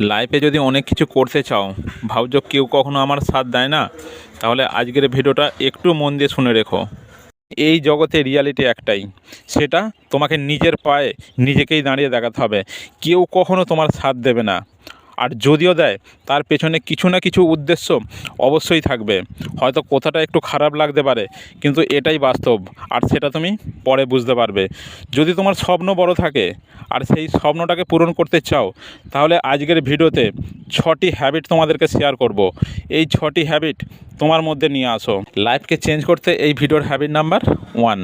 লাইফে যদি অনেক কিছু করতে চাও, ভাবছ কেউ কখনো আমার সাথ দেয় না? তাহলে আজকের ভিডিওটা একটু মন দিয়ে শুনে রেখো। এই জগতে রিয়ালিটি একটাই, সেটা তোমাকে নিজের পায়ে নিজেকেই দাঁড়িয়ে দেখাতে হবে। কেউ কখনো তোমার সাথ দেবে না। আর যদিও দেয়, তার পেছনে কিছু না কিছু উদ্দেশ্য অবশ্যই থাকবে। হয়তো কথাটা একটু খারাপ লাগতে পারে, কিন্তু এটাই বাস্তব। আর সেটা তুমি পরে বুঝতে পারবে। যদি তোমার স্বপ্ন বড় থাকে, আর সেই স্বপ্নটাকে পূরণ করতে চাও, তাহলে আজকের ভিডিওতে ছটি হ্যাবিট তোমাদেরকে শেয়ার করব। এই ছটি হ্যাবিট তোমার মধ্যে নিয়ে আসো। লাইফকে চেঞ্জ করতে এই ভিডিওর habit number one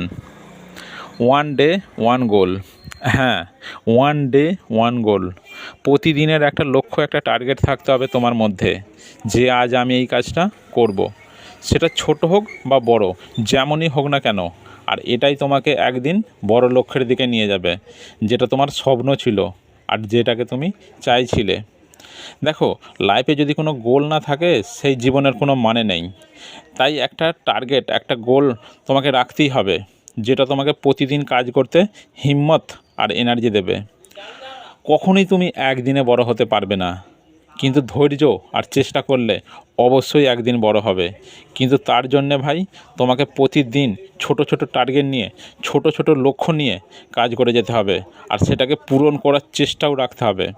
one day one goal হ্যাঁ ওয়ান ডে ওয়ান গোল প্রতিদিনের একটা লক্ষ্য, একটা টার্গেট থাকতে হবে তোমার মধ্যে যে আজ আমি এই কাজটা করব। সেটা ছোট হোক বা বড়, যেমনই হোক না কেন, আর এটাই তোমাকে একদিন বড় লক্ষ্যের দিকে নিয়ে যাবে, যেটা তোমার স্বপ্ন ছিল আর যেটাকে তুমি চাইছিলে। দেখো লাইফে যদি কোনো গোল না থাকে, সেই জীবনের কোনো মানে নেই। তাই একটা টার্গেট একটা গোল তোমাকে রাখতেই হবে, যেটা তোমাকে প্রতিদিন কাজ করতে হিম্মত আর এনার্জি দেবে। কখনোই তুমি একদিনে বড় হতে পারবে না। কিন্তু ধৈর্য আর চেষ্টা করলে অবশ্যই একদিন বড় হবে। কিন্তু তার জন্যে ভাই, তোমাকে প্রতিদিন ছোট ছোট টার্গেট নিয়ে, ছোট ছোট লক্ষ্য নিয়ে কাজ করে যেতে হবে। আর সেটাকে পূরণ করার চেষ্টাও রাখতে হবে।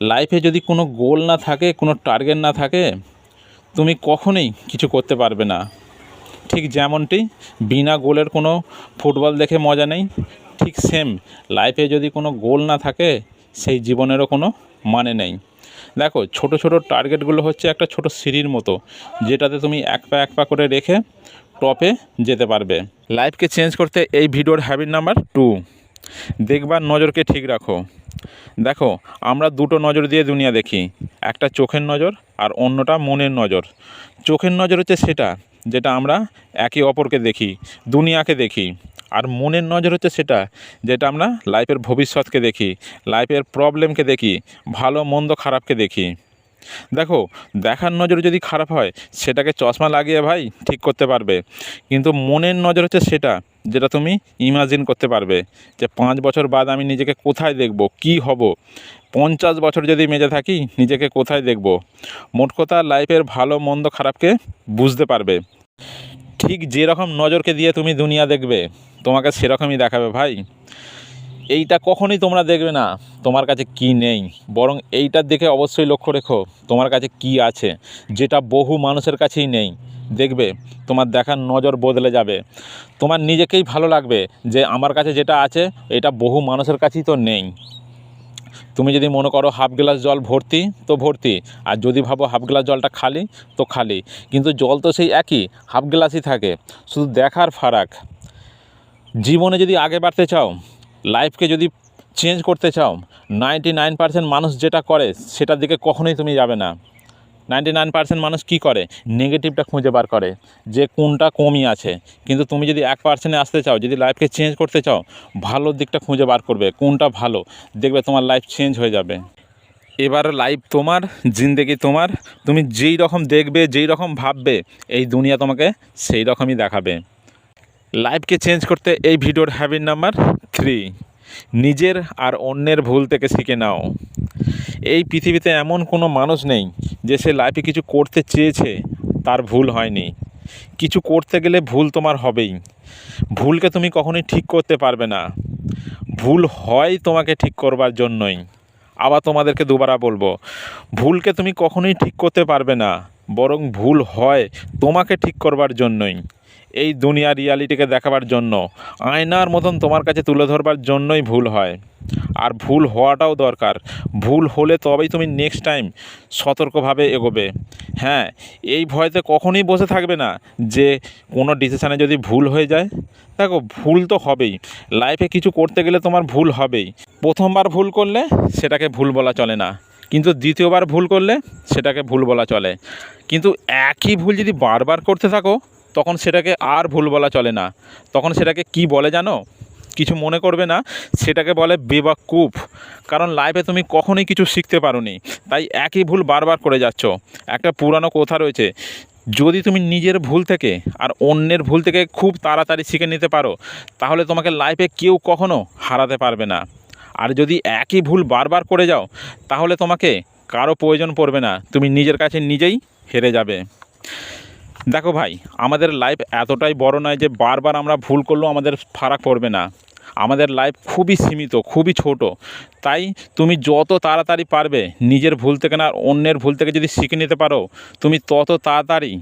লাইফে যদি কোনো গোল না থাকে, কোনো টার্গেট না থাকে, তুমি কখনোই কিছু করতে পারবে না। ঠিক যেমনটি বিনা গোলের কোনো ফুটবল দেখে মজা নেই, ঠিক সেম লাইফে যদি কোনো গোল না থাকে, সেই জীবনেরও কোনো মানে নেই। দেখো, ছোট ছোট টার্গেটগুলো হচ্ছে একটা ছোট সিঁড়ির মতো, যেটাতে তুমি এক পা এক পা করে রেখে টপে যেতে পারবে। লাইফকে চেঞ্জ করতে এই ভিডিওর হ্যাবিট নাম্বার টু দেখবার নজরকে ঠিক রাখো। দেখো, আমরা দুটো নজর দিয়ে দুনিয়া দেখি, একটা চোখের নজর আর অন্যটা মনের নজর। চোখের নজর হচ্ছে সেটা যেটা আমরা একে অপরকে দেখি, দুনিয়াকে দেখি। আর মনের নজর হচ্ছে সেটা, যেটা আমরা লাইফের ভবিষ্যৎকে দেখি, লাইফের প্রবলেমকে দেখি, ভালো, মন্দ, খারাপকে দেখি। দেখো, দেখার নজর যদি খারাপ হয়, সেটাকে চশমা লাগিয়ে ভাই ঠিক করতে পারবে। কিন্তু মনের নজর হচ্ছে সেটা, যেটা তুমি ইমাজিন করতে পারবে যে পাঁচ বছর বাদ আমি নিজেকে কোথায় দেখব, কি হব? পঞ্চাশ বছর যদি মেজে থাকি, নিজেকে কোথায় দেখব? মোট কথা, লাইফের ভালো, মন্দ, খারাপকে বুঝতে পারবে। ঠিক যেরকম নজরকে দিয়ে তুমি দুনিয়া দেখবে, তোমাকে সেরকমই দেখাবে ভাই। এইটা কখনোই তোমরা দেখবে না, তোমার কাছে কি নেই। বরং এইটার দিকে অবশ্যই লক্ষ্য রেখো, তোমার কাছে কি আছে, যেটা বহু মানুষের কাছেই নেই। দেখবে, তোমার দেখার নজর বদলে যাবে। তোমার নিজেকেই ভালো লাগবে যে আমার কাছে যেটা আছে, এটা বহু মানুষের কাছেই তো নেই। তুমি যদি মনে করো হাফ গ্লাস জল ভর্তি, তো ভর্তি। আর যদি ভাবো হাফ গ্লাস জলটা খালি, তো খালি। কিন্তু জল তো সেই একই, হাফ গ্লাসই থাকে। শুধু দেখার ফারাক। জীবনে যদি আগে বাড়তে চাও, লাইফকে যদি চেঞ্জ করতে চাও, নাইনটি নাইন পার্সেন্ট মানুষ যেটা করে, সেটার দিকে কখনোই তুমি যাবে না। নাইনটি নাইন পার্সেন্ট মানুষ কী করে? নেগেটিভটা খুঁজে বার করে যে কোনটা কমই আছে। কিন্তু তুমি যদি এক পার্সেন্টে আসতে চাও, যদি লাইফকে চেঞ্জ করতে চাও, ভালো দিকটা খুঁজে বার করবে, কোনটা ভালো? দেখবে তোমার লাইফ চেঞ্জ হয়ে যাবে। এবার লাইফ তোমার, জিন্দেগি তোমার। তুমি যেই রকম দেখবে, যেই রকম ভাববে, এই দুনিয়া তোমাকে সেই রকমই দেখাবে। লাইফকে চেঞ্জ করতে এই ভিডিওর হ্যাবিট নাম্বার থ্রি নিজের আর অন্যের ভুল থেকে শিখে নাও। এই পৃথিবীতে এমন কোনো মানুষ নেই যে সে লাইফে কিছু করতে চেয়েছে, তার ভুল হয়নি। কিছু করতে গেলে ভুল তোমার হবেই। ভুলকে তুমি কখনোই ঠিক করতে পারবে না। ভুল হয় তোমাকে ঠিক করবার জন্যই। আবার তোমাদেরকে দুবারা বলব, ভুলকে তুমি কখনোই ঠিক করতে পারবে না, বরং ভুল হয় তোমাকে ঠিক করবার জন্যই। এই দুনিয়ার রিয়ালিটিকে দেখাবার জন্য। আয়নার মতন তোমার কাছে তুলে ধরবার জন্যই ভুল হয়। আর ভুল হওয়াটাও দরকার। ভুল হলে তবেই তুমি নেক্সট টাইম সতর্কভাবে এগোবে। হ্যাঁ এই ভয়তে কখনোই বসে থাকবে না যে কোনো ডিসিশানে যদি ভুল হয়ে যায়। দেখো, ভুল তো হবেই। লাইফে কিছু করতে গেলে তোমার ভুল হবেই। প্রথমবার ভুল করলে সেটাকে ভুল বলা চলে না। কিন্তু দ্বিতীয়বার ভুল করলে সেটাকে ভুল বলা চলে। কিন্তু একই ভুল যদি বারবার করতে থাকো তখন সেটাকে আর ভুল বলা চলে না। তখন সেটাকে কি বলে জানো? কিছু মনে করবে না। সেটাকে বলে বেবাকুফ কারণ লাইফে তুমি কখনোই কিছু শিখতে পারোনি। তাই একই ভুল বারবার করে যাচ্ছ। একটা পুরানো কথা রয়েছে, যদি তুমি নিজের ভুল থেকে আর অন্যের ভুল থেকে খুব তাড়াতাড়ি শিখে নিতে পারো, তাহলে তোমাকে লাইফে কেউ কখনো হারাতে পারবে না। আর যদি একই ভুল বারবার করে যাও, তাহলে তোমাকে কারও প্রয়োজন পড়বে না। তুমি নিজের কাছে নিজেই হেরে যাবে। দেখো ভাই, আমাদের লাইফ এতটাই বড় নয় যে বারবার আমরা ভুল করলেও আমাদের ফারাক পড়বে না। আমাদের লাইফ খুবই সীমিত, খুবই ছোট। তাই তুমি যত তাড়াতাড়ি পারবে, নিজের ভুল থেকে না, অন্যের ভুল থেকে যদি শিখে নিতে পারো, তুমি তত তাড়াতাড়ি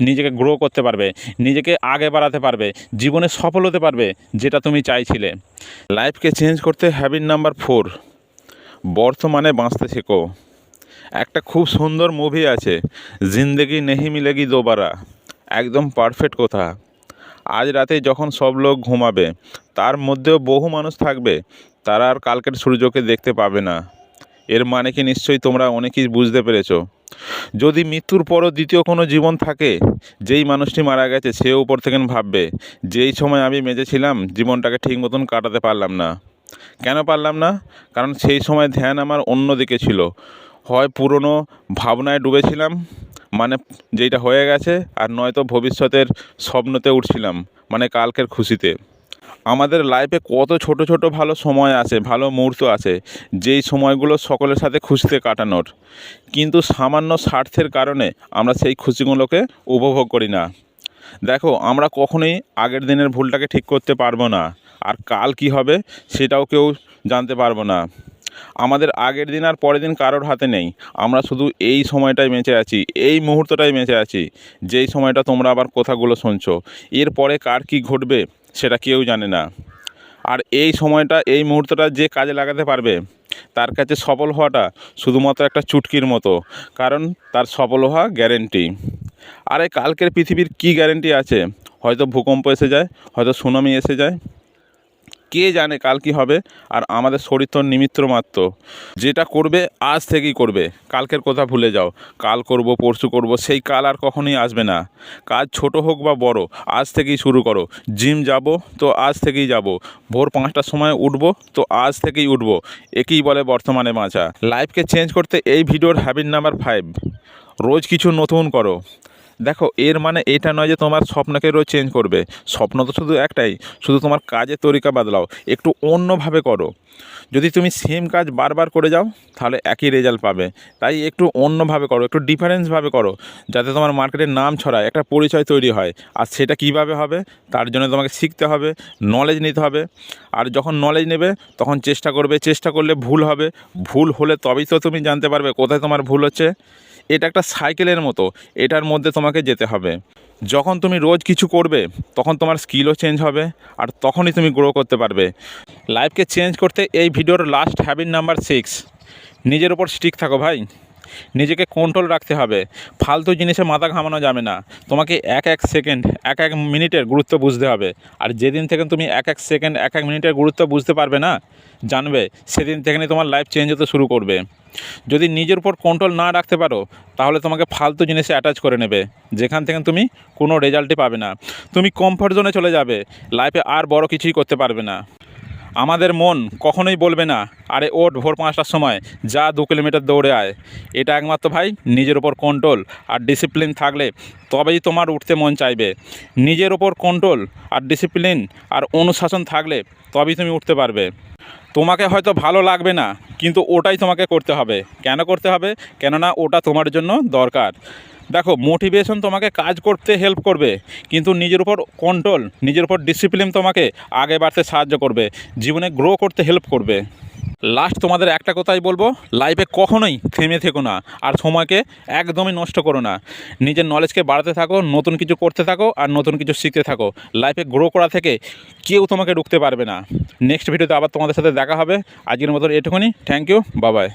নিজেকে গ্রো করতে পারবে, নিজেকে আগে বাড়াতে পারবে, জীবনে সফল হতে পারবে, যেটা তুমি চাইছিলে। লাইফকে চেঞ্জ করতে হ্যাবিট নাম্বার ফোর বর্তমানে বাঁচতে শেখো। একটা খুব সুন্দর মুভি আছে, জিন্দেগি নেহি মিলেগি দোবারা। একদম পারফেক্ট কথা। আজ রাতে যখন সব লোক ঘুমাবে, তার মধ্যেও বহু মানুষ থাকবে, তারা আর কালকের সূর্যকে দেখতে পাবে না। এর মানে কি নিশ্চয়ই তোমরা অনেকেই বুঝতে পেরেছ? যদি মৃত্যুর পরও দ্বিতীয় কোনো জীবন থাকে, যেই মানুষটি মারা গেছে সে উপর থেকে ভাববে, যেই সময় আমি বেঁচে ছিলাম, জীবনটাকে ঠিক মতন কাটাতে পারলাম না। কেন পারলাম না? কারণ সেই সময় ধ্যান আমার অন্য দিকে ছিল। হয় পুরনো ভাবনায় ডুবেছিলাম মানে যেইটা হয়ে গেছে আর নয়তো ভবিষ্যতের স্বপ্নতে উঠছিলাম মানে কালকের খুশিতে। আমাদের লাইফে কত ছোট ছোট ভালো সময় আছে, ভালো মুহূর্ত আছে, যেই সময়গুলো সকলের সাথে খুশিতে কাটানোর। কিন্তু সামান্য স্বার্থের কারণে আমরা সেই খুশিগুলোকে উপভোগ করি না। দেখো, আমরা কখনোই আগের দিনের ভুলটাকে ঠিক করতে পারব না, আর কাল কি হবে সেটাও কেউ জানতে পারব না। আমাদের আগের দিন আর পরের দিন কারোর হাতে নেই। আমরা শুধু এই সময়টাই বেঁচে আছি, এই মুহূর্তটাই বেঁচে আছি, যেই সময়টা তোমরা আবার কথাগুলো শুনছো। এরপরে কার কি ঘটবে সেটা কেউ জানে না। আর এই সময়টা, এই মুহূর্তটা যে কাজে লাগাতে পারবে, তার কাছে সফল হওয়াটা শুধুমাত্র একটা চুটকির মতো, কারণ তার সফল হওয়া গ্যারেন্টি। আর এই কালকের পৃথিবীর কী গ্যারেন্টি আছে? হয়তো ভূকম্প এসে যায়, হয়তো সুনামি এসে যায় কে জানে কাল কি হবে, আর আমাদের শরীর তো নিমিত্ত মাত্র। যেটা করবে, আজ থেকেই করবে। কালকের কথা ভুলে যাও। কাল করব, পরশু করব, সেই কাল আর কখনোই আসবে না। কাজ ছোট হোক বা বড়, আজ থেকেই শুরু করো। জিম যাব, তো আজ থেকেই যাব। ভোর পাঁচটার সময় উঠবো, তো আজ থেকেই উঠবো। একেই বলে বর্তমানে বাঁচা লাইফকে চেঞ্জ করতে এই ভিডিওর হ্যাবিট নাম্বার ফাইভ রোজ কিছু নতুন করো। দেখো, এর মানে এটা নয় যে তোমার স্বপ্নকে রোজ চেঞ্জ করবে। স্বপ্ন তো শুধু একটাই, শুধু তোমার কাজের তরিকা বদলাও, একটু অন্যভাবে করো। যদি তুমি সেম কাজ বারবার করে যাও, তাহলে একই রেজাল্ট পাবে। তাই একটু অন্যভাবে করো, একটু ডিফারেন্সভাবে করো, যাতে তোমার মার্কেটের নাম ছড়ায়, একটা পরিচয় তৈরি হয়। আর সেটা কীভাবে হবে, তার জন্য তোমাকে শিখতে হবে নলেজ নিতে হবে। আর যখন নলেজ নেবে, তখন চেষ্টা করবে, চেষ্টা করলে ভুল হবে। ভুল হলে তবেই তো তুমি জানতে পারবে কোথায় তোমার ভুল হচ্ছে। এটা একটা সাইকেলের মতো, এটার মধ্যে তোমাকে যেতে হবে। যখন তুমি রোজ কিছু করবে, তখন তোমার স্কিলও চেঞ্জ হবে আর তখনই তুমি গ্রো করতে পারবে। লাইফকে চেঞ্জ করতে এই ভিডিওর লাস্ট হ্যাবিট নাম্বার সিক্স নিজের ওপর স্টিক থাকো ভাই। নিজেকে কন্ট্রোল রাখতে হবে। ফালতু জিনিসে মাথা ঘামানো যাবে না। তোমাকে এক এক সেকেন্ড এক এক মিনিটের গুরুত্ব বুঝতে হবে। আর যেদিন থেকে তুমি এক এক সেকেন্ড এক এক মিনিটের গুরুত্ব বুঝতে পারবে না, জানবে, সেদিন থেকেই তোমার লাইফ চেঞ্জ হতে শুরু করবে। যদি নিজের উপর কন্ট্রোল না রাখতে পারো, তাহলে তোমাকে ফালতু জিনিসে অ্যাটাচ করে নেবে। যেখান থেকে তুমি কোনো রেজাল্টই পাবে না। তুমি কমফর্ট জোনে চলে যাবে। লাইফে আর বড় কিছুই করতে পারবে না। আমাদের মন কখনোই বলবে না, আরে ওঠ ভোর পাঁচটার সময়, যা দু কিলোমিটার দৌড়ে আয়। এটা একমাত্র ভাই, নিজের ওপর কন্ট্রোল আর ডিসিপ্লিন থাকলে তবেই তোমার উঠতে মন চাইবে। নিজের ওপর কন্ট্রোল আর ডিসিপ্লিন আর অনুশাসন থাকলে তবেই তুমি উঠতে পারবে। তোমাকে হয়তো ভালো লাগবে না, কিন্তু ওটাই তোমাকে করতে হবে। কেন করতে হবে? কেননা ওটা তোমার জন্য দরকার। দেখো মোটিভেশন তোমাকে কাজ করতে হেল্প করবে, কিন্তু নিজের উপর কন্ট্রোল নিজের উপর ডিসিপ্লিন তোমাকে আগে বাড়তে সাহায্য করবে, জীবনে গ্রো করতে হেল্প করবে। লাস্ট তোমাদের একটা কথাই বলব লাইফে কখনোই থেমে থেকো না, আর সময়কে একদমই নষ্ট করো না। নিজের নলেজকে বাড়াতে থাকো, নতুন কিছু করতে থাকো, আর নতুন কিছু শিখতে থাকো। লাইফে গ্রো করা থেকে কেউ তোমাকে ঢুকতে পারবে না। নেক্সট ভিডিওতে আবার তোমাদের সাথে দেখা হবে। আজকের মতন এটুকুনি। থ্যাংক ইউ বাবাই